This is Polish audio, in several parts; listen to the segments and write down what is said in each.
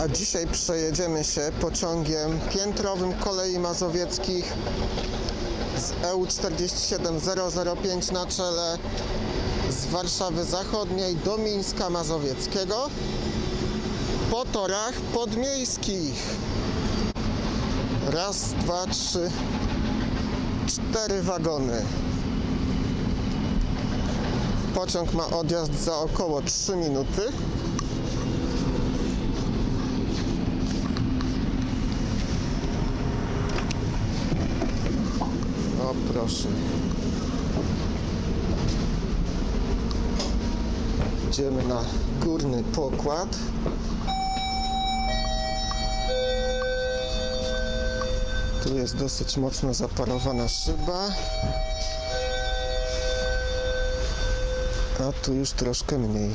A dzisiaj przejedziemy się pociągiem piętrowym kolei mazowieckich z E EU 47005 na czele z Warszawy Zachodniej do Mińska Mazowieckiego po torach podmiejskich. Raz, dwa, trzy, cztery wagony. Pociąg ma odjazd za około 3 minuty. Proszę. Idziemy na górny pokład. Tu jest dosyć mocno zaparowana szyba. A tu już troszkę mniej.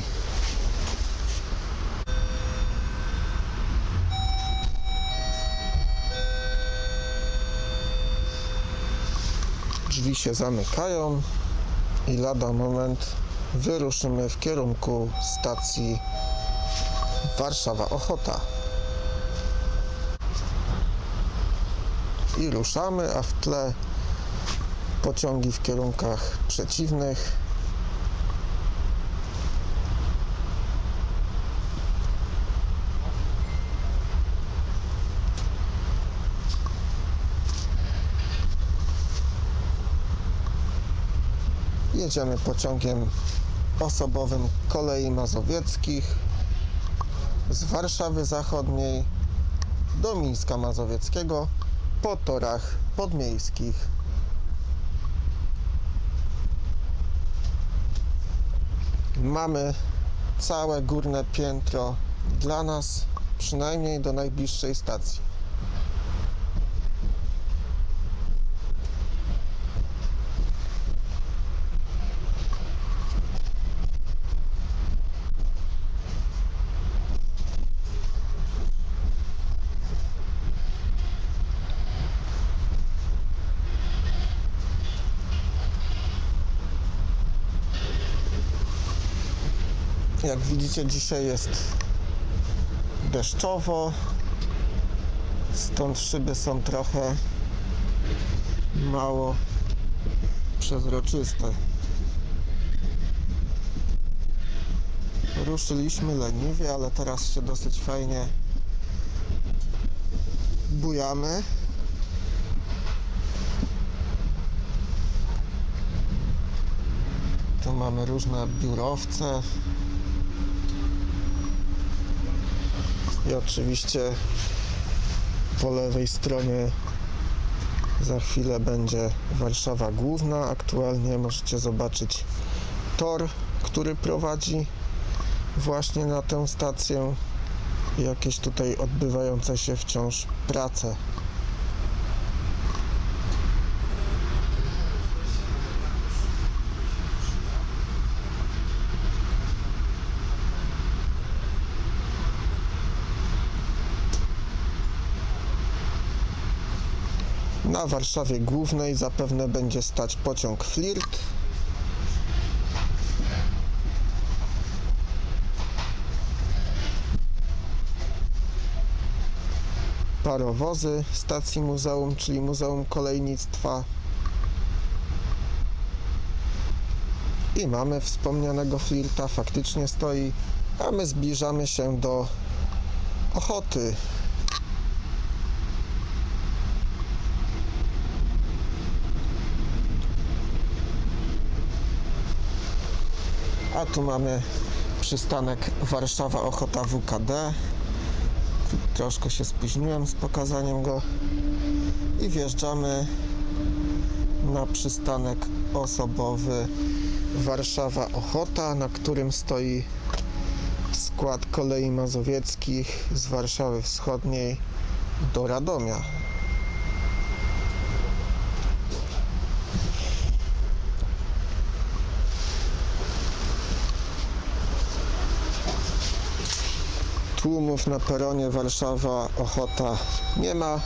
Drzwi się zamykają i lada moment wyruszymy w kierunku stacji Warszawa Ochota. I ruszamy, a w tle pociągi w kierunkach przeciwnych. Jedziemy pociągiem osobowym kolei mazowieckich z Warszawy Zachodniej do Mińska Mazowieckiego po torach podmiejskich. Mamy całe górne piętro dla nas, przynajmniej do najbliższej stacji. Jak widzicie, dzisiaj jest deszczowo, stąd szyby są trochę mało przezroczyste. Ruszyliśmy leniwie, ale teraz się dosyć fajnie bujamy. Tu mamy różne biurowce. I oczywiście po lewej stronie za chwilę będzie Warszawa Główna. Aktualnie możecie zobaczyć tor, który prowadzi właśnie na tę stację. Jakieś tutaj odbywające się wciąż prace. Na Warszawie Głównej zapewne będzie stać pociąg Flirt. Parowozy stacji muzeum, czyli Muzeum Kolejnictwa. I mamy wspomnianego Flirta, faktycznie stoi, a my zbliżamy się do Ochoty. A tu mamy przystanek Warszawa Ochota WKD. Troszkę się spóźniłem z pokazaniem go. I wjeżdżamy na przystanek osobowy Warszawa Ochota, na którym stoi skład kolei mazowieckich z Warszawy Wschodniej do Radomia. Tłumów na peronie Warszawa Ochota nie ma.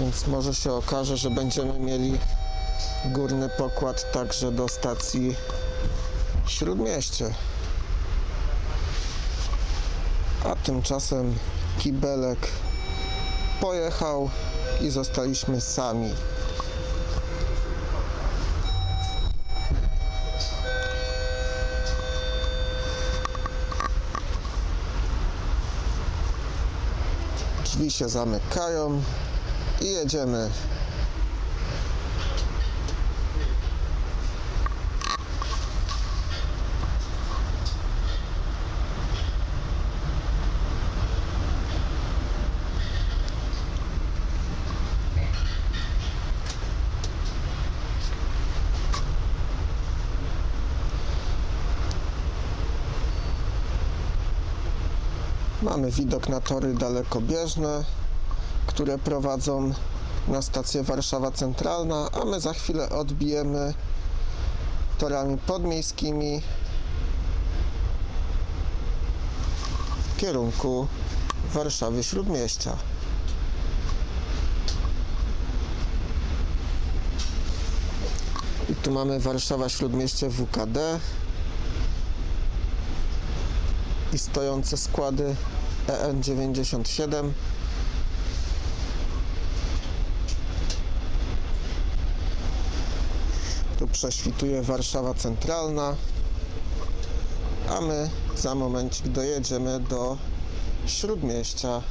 Więc może się okaże, że będziemy mieli górny pokład także do stacji Śródmieście. A tymczasem kibelek pojechał i zostaliśmy sami. Drzwi się zamykają i jedziemy. Mamy widok na tory dalekobieżne, które prowadzą na stację Warszawa Centralna, a my za chwilę odbijemy torami podmiejskimi w kierunku Warszawy Śródmieścia. I tu mamy Warszawa Śródmieście WKD i stojące składy EN97 tu prześwituje Warszawa Centralna. A my za momencik dojedziemy do Śródmieścia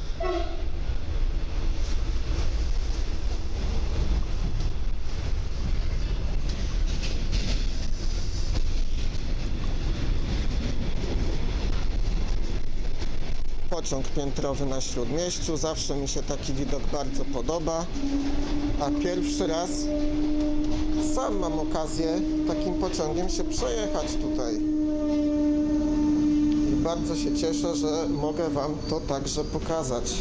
pociąg piętrowy na Śródmieściu. Zawsze mi się taki widok bardzo podoba. A pierwszy raz sam mam okazję takim pociągiem się przejechać tutaj. I bardzo się cieszę, że mogę Wam to także pokazać.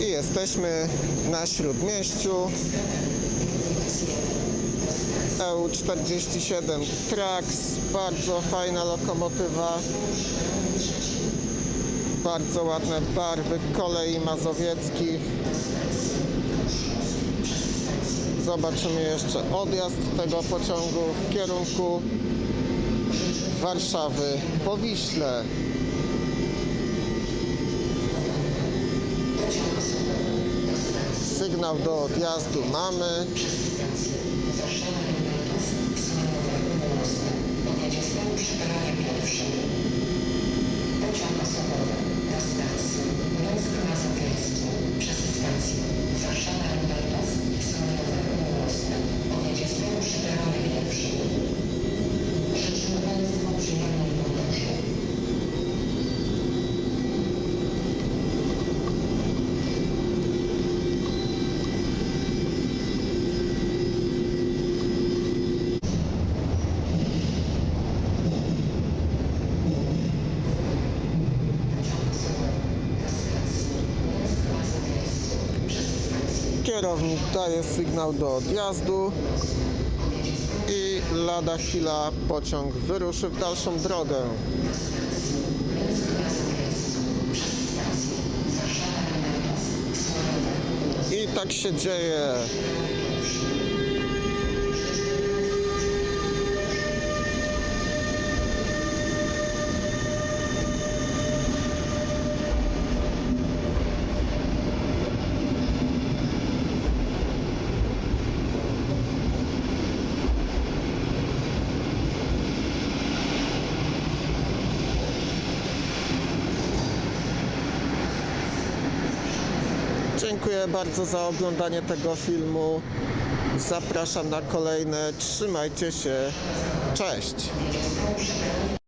I jesteśmy na Śródmieściu. EU47 Trax, bardzo fajna lokomotywa, bardzo ładne barwy kolei mazowieckich. Zobaczymy jeszcze odjazd tego pociągu w kierunku Warszawy po Wiśle. Sygnał do odjazdu mamy. Kierownik daje sygnał do odjazdu i lada chwila pociąg wyruszy w dalszą drogę. I tak się dzieje. Dziękuję bardzo za oglądanie tego filmu. Zapraszam na kolejne. Trzymajcie się. Cześć.